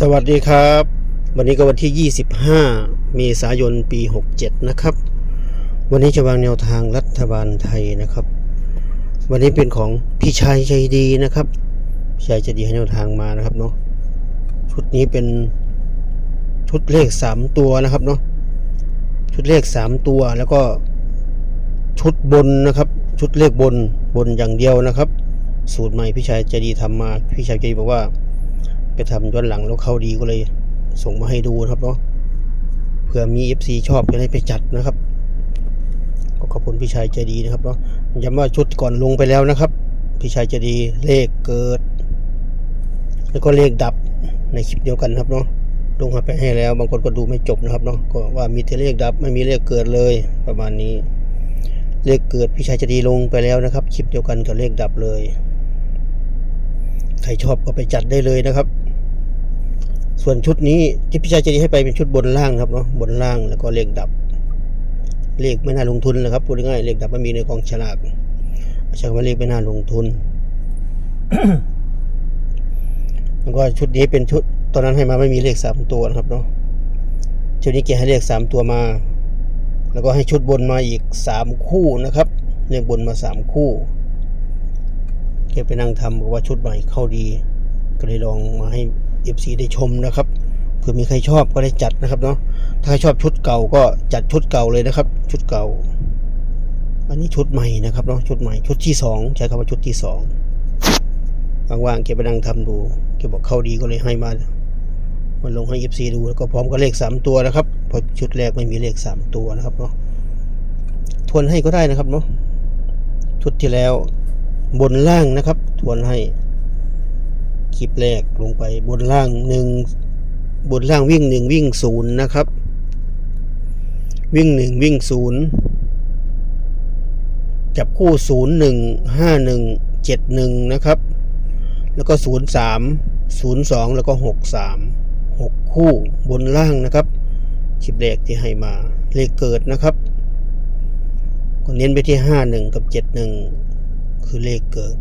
สวัสดีครับ วันนี้ก็วันที่ 25 เมษายนปี 67 นะครับ วันนี้จะวางแนวทางรัฐบาลไทยนะครับ วันนี้เป็นของพี่ชายใจดีนะครับพี่ชายใจดีให้แนวทางมานะครับเนาะชุดนี้เป็นชุดเลข 3 ตัวนะครับเนาะชุดเลข 3 ตัวแล้วก็ชุดบนนะครับ ชุดเลขบนบนอย่างเดียวนะครับ สูตรใหม่พี่ชายใจดีทำมาพี่ชายใจดีบอกว่า ไปทำย้อนหลังแล้วเข้าดีก็เลย ส่งมาให้ดูนะครับเนาะเผื่อมี FC ชอบจะได้ไปจัดนะครับก็ขอบคุณพี่ชายใจดีนะครับเนาะย้ำว่าชุดก่อนลงไปแล้วนะครับ พี่ชายใจดีเลขเกิด แล้วก็เลขดับในคลิปเดียวกันครับเนาะลงมาไปให้แล้ว บางคนก็ดูไม่จบนะครับเนาะก็ว่ามีแต่เลขดับไม่มีเลขเกิดเลยประมาณนี้ เลขเกิดพี่ชายใจดีลงไปแล้วนะครับ คลิปเดียวกันกับเลขดับเลย ใครชอบก็ไปจัดได้เลยนะครับ ส่วนชุดนี้ที่พี่ชายจะดีให้ไปเป็นชุดบนล่างครับเนาะบนล่างแล้วก็เลขดับ เลขไม่น่าลงทุนนะครับพูดง่ายๆเลขดับไม่มีในกองฉลากใช้คำว่าเลขไม่น่าลงทุน แล้วก็ชุดนี้เป็นชุดตอนนั้นให้มาไม่มีเลขสามตัวนะครับเนาะชุดนี้เกให้เลขสามตัวมา แล้วก็ให้ชุดบนมาอีกสามคู่นะครับเลขบนมาสามคู่แกไปนั่งทำบอกว่าชุดใหม่เข้าดี ก็เลยลองมาให้ FC ได้ชมนะครับเผื่อมีใครชอบก็ได้จัดนะครับเนาะถ้าใครชอบชุดเก่าก็จัดชุดเก่าเลยนะครับ ชุดเก่า อันนี้ชุดใหม่นะครับเนาะชุดใหม่ชุดที่สองใช้คำว่าชุดที่สองว่างๆแกไปนั่งทำดูแกบอกเข้าดีก็เลยให้มามันลงให้ FC ดูแล้วก็พร้อมกับเลขสามตัวนะครับพราะชุดแรกไม่มีเลขสามตัวนะครับเนาะทวนให้ก็ได้นะครับเนาะชุดที่แล้วบนล่างนะครับ ทวนให้ คลิปแรกลงไปบนล่างหนึ่งบนล่างวิ่งหนึ่งวิ่งศูนย์นะครับ วิ่งหนึ่งวิ่งศูนย์จับคู่ศูนย์หนึ่งห้าหนึ่งเจ็ดหนึ่งนะครับ แล้วก็ศูนย์สามศูนย์สองแล้วก็หกสามหกคู่บนล่างนะครับคลิปแรกที่ให้มาเลขเกิดนะครับก็เน้นไปที่ห้าหนึ่งกับเจ็ดหนึ่งคือเลขเกิด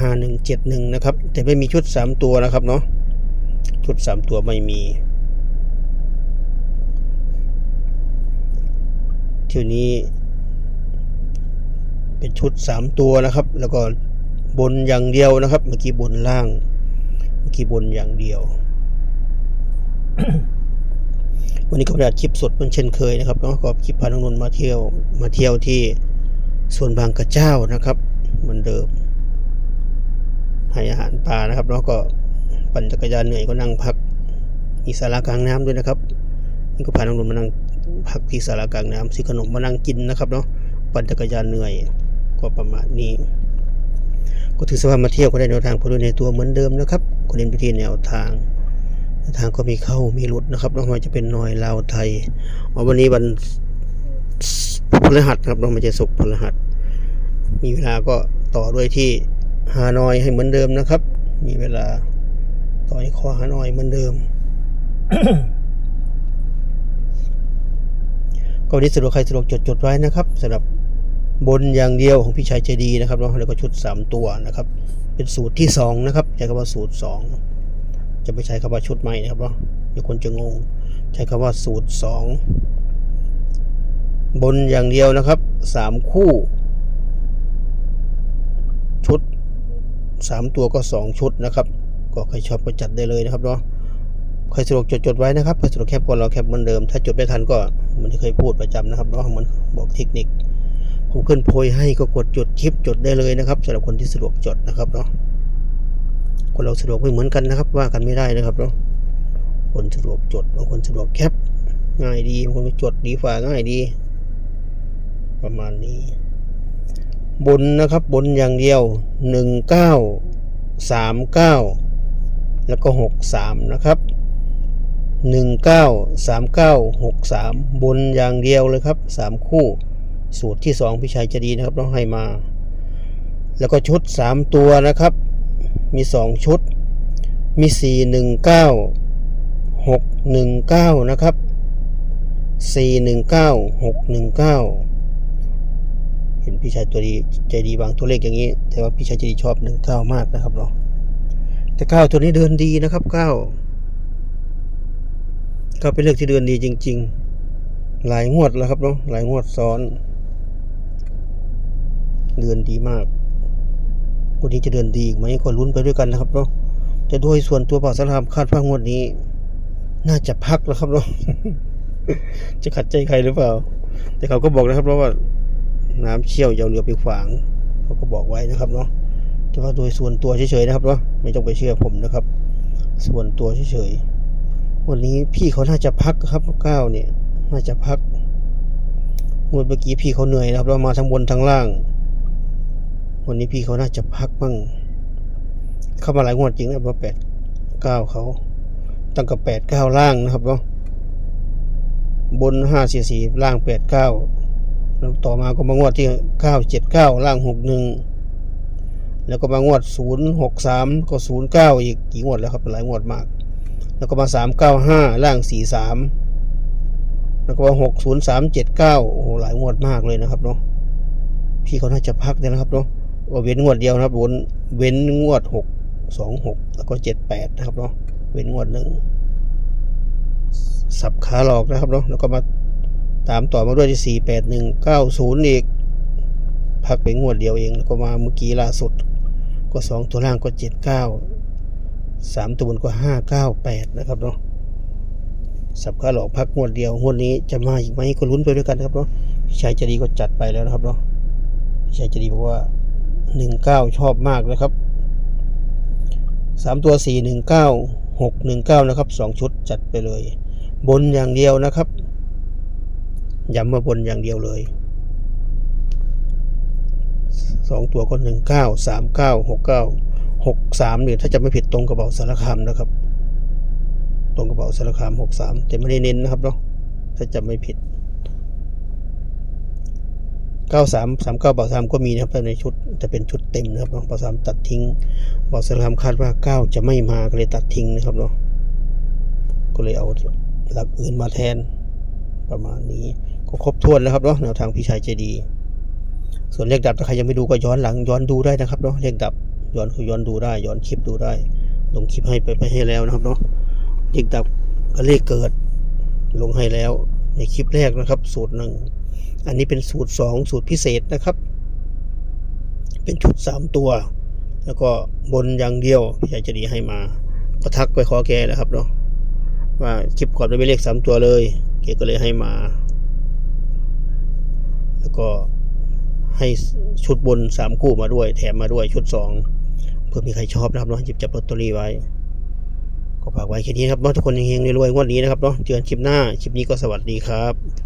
ห้าหนึ่งเจ็ดหนึ่งนะครับ แต่ไม่มีชุดสามตัวนะครับเนาะชุดสามตัวไม่มีเที่ยวนี้ เป็นชุดสามตัวนะครับ แล้วก็บนอย่างเดียวนะครับ เมื่อกี้บนล่าง เมื่อกี้บนอย่างเดียว วันนี้ก็ได้อัดคลิปสดเหมันเช่นเคยนะครับเนาะก็คลิปพาน้องนนท์มาเที่ยวมาเที่ยวที่ส่วนบางกระเจ้านะครับ เหมือนเดิม ให้อาหารปลานะครับแล้วก็ปั่นจักรยานเหนื่อยก็นั่งพักมีศาลากลางน้ำด้วยนะครับนี่ก็พาน้องนนมานั่งพักที่ศาลากลางน้ำซื้อขนมมานั่งกินนะครับเนาะปั่นจักรยานเหนื่อยก็ประมาณนี้ ก็ถือสว่ามาเที่ยวก็ได้แนวทางพอดในตัวเหมือนเดิมนะครับก็เน้นไปที่แนวทางทางก็มีเข้ามีหลุดนะครับนอกจาจะเป็นนอยลาวไทยอ๋อวันนี้วันพฤหัสครับเราไม่ใช่ศุกพฤหัส มีเวลาก็ต่อด้วยที่ ฮานอยให้เหมือนเดิมนะครับ มีเวลาต่อที่คอฮานอยเหมือนเดิม ก็วันนี้สะดวกใครสะดวกจดจดไว้นะครับสำหรับบนอย่างเดียวของพี่ชายใจดีนะครับแล้วแล้วก็ชุดสามตัวนะครับ เป็นสูตรที่สองนะครับใช้คำว่าสูตรสองจะไม่ใช้คำว่าชุดใหม่นะครับเนาะเดี๋ยวคนจะงง ใช้คำว่าสูตรสองบนอย่างเดียวนะครับสามคู่ 3 ตัวก็ 2 ชุดนะครับ ก็ใครชอบก็จัดได้เลยนะครับเนาะใครสะดวกจดจไว้นะครับใครสะดวกแคปก็รอแคปเหมือนเดิม ถ้าจดไม่ทันก็เหมือนที่เคยพูดประจำนะครับเนาะมันบอกเทคนิค ผมขึ้นโพยให้ก็กดจดคลิปจดได้เลยนะครับสำหรับคนที่สะดวกจดนะครับเนาะคนเราสะดวกไม่เหมือนกันนะครับ ว่ากันไม่ได้นะครับเนาะคนสะดวกจดบางคนสะดวกแคปง่ายดีบางคนจดดีฝ่าง่ายดี ประมาณนี้ บนนะครับบนอย่างเดียวหนึ่งเก้าสามเก้าแล้วก็หกสามนะครับหนึ่งเก้าสามเก้าหกสามบนอย่างเดียวเลยครับสามคู่ สูตรที่สองพี่ชายจะดีนะครับต้องให้มา แล้วก็ชุดสามตัวนะครับ มีสองชุด มีสี่หนึ่งเก้าหกหนึ่งเก้านะครับสี่หนึ่ง เห็นพี่ชายตัวดีใจดีบางตัวเลขอย่างนี้ แต่ว่าพี่ชายใจดีชอบหนึ่งเก้ามากนะครับเนาะแต่เก้าตัวนี้เดินดีนะครับเก้าก้าเป็นเลขที่เดินดีจริง ๆ หลายงวดแล้วครับเนาะหลายงวดซ้อน เดินดีมากวันนี้จะเดินดีอีกไหมก็ลุ้นไปด้วยกันนะครับเนาะแต่โดยส่วนตัวป่าสารคามคาดว่างวดนี้ น่าจะพักแล้วครับเนาะจะขัดใจใครหรือเปล่า แต่เขาก็บอกนะครับเพราะว่า น้ำเชี่ยวยาเอาเรือไปขวางเขาก็บอกไว้นะครับเนาะแต่ว่าโดยส่วนตัวเฉยๆนะครับเนาะไม่ต้องไปเชื่อผมนะครับ ส่วนตัวเฉยๆวันนี้พี่เขาน่าจะพักครับก้าวเนี่ยน่าจะพักงวดเมื่อกี้พี่เขาเหนื่อยนะครับ เรามาทั้งบนทั้งล่าง วันนี้พี่เขาน่าจะพักบ้างเข้ามาหลายงวดจริงนะครับว่าแปดเก้าเขาตั้งกับแปดเก้าล่างนะครับเนาะบนห้าสี่สี่ล่างแปดเก้า แล้วต่อมาก็มางวดที่เก้าเจ็ดเก้าล่างหกหนึ่งแล้วก็มางวดศูนย์หกสามก็ศูนย์เก้าอีกกี่งวดแล้วครับหลายงวดมาก แล้วก็มาสามเก้าห้าล่างสี่สามแล้วก็มาหกศูนย์สามเจ็ดเก้าโอ้โหหลายงวดมากเลยนะครับเนาะพี่เขาน่าจะพักเนี่ยนะครับเนาะเว้นงวดเดียวนะครับวนเว้นงวดหกสองหกแล้วก็เจ็ดแปดนะครับเนาะเว้นงวดหนึ่งสับขาหลอกนะครับเนาะแล้วก็มา ตามต่อมาด้วยที่สี่แปดหนึ่งเก้าศูนย์อีก พักไปงวดเดียวเอง แล้วก็มาเมื่อกี้ล่าสุด ก็สองตัวล่างก็เจ็ดเก้าสามตัวบนก็ห้าเก้าแปดนะครับเนาะสับขาหลอกพักงวดเดียวงวดนี้จะมาอีกไหมก็ลุ้นไปด้วยกันนะครับเนาะพี่ชายจะดีก็จัดไปแล้วนะครับเนาะพี่ชายจะดีบอกว่าหนึ่งเก้าชอบมากนะครับสามตัวสี่หนึ่งเก้าหกหนึ่งเก้านะครับสองชุดจัดไปเลย บนอย่างเดียวนะครับ ย้ำมาบนอย่างเดียวเลยสองตัวก็หนึ่งเก้าสามเก้าหกเก้าหกสามเนี่ยถ้าจะไม่ผิดตรงกระเป๋าสารคามนะครับ ตรงกระเป๋าสารคามหกสามแต่ไม่ได้เน้นนะครับเนาะถ้าจะไม่ผิดเก้าสามสามเก้าเป๋าสามก็มีนะครับในชุดจะเป็นชุดเต็มนะครับเนาะเป๋าสามตัดทิ้งเป๋าสารคามคาดว่าเก้าจะไม่มาก็เลยตัดทิ้งนะครับเนาะก็เลยเอาหลักอื่นมาแทนประมาณนี้ ก็ครบถ้วนแล้วครับเนาะแนวทางพี่ชายใจดีส่วนเลขดับถ้าใครยังไม่ดูก็ย้อนหลังย้อนดูได้นะครับเนาะเลขดับย้อนคือย้อนดูได้ ย้อนคลิปดูได้ลงคลิปให้ไปไปให้แล้วนะครับเนาะเลขดับกับเลขเกิดลงให้แล้วในคลิปแรกนะครับ สูตรหนึ่งอันนี้เป็นสูตรสองสูตรพิเศษนะครับ เป็นชุดสามตัว แล้วก็บนอย่างเดียวพี่ชายจะดีให้มา ก็ทักไปขอแกแล้วครับเนาะว่าคลิปก่อนไม่เลขสามตัวเลยแกก็เลยให้มา ก็ให้ชุดบนสามคู่มาด้วย แถมมาด้วยชุดสองเพื่อมีใครชอบนะครับเนาะหยิบจับลอตเตอรี่ไว้ ก็ฝากไว้แค่นี้ครับเนาะทุกคนเฮงๆรวยๆงวดนี้นะครับเนาะเจอกันคลิปหน้าคลิปนี้ก็สวัสดีครับ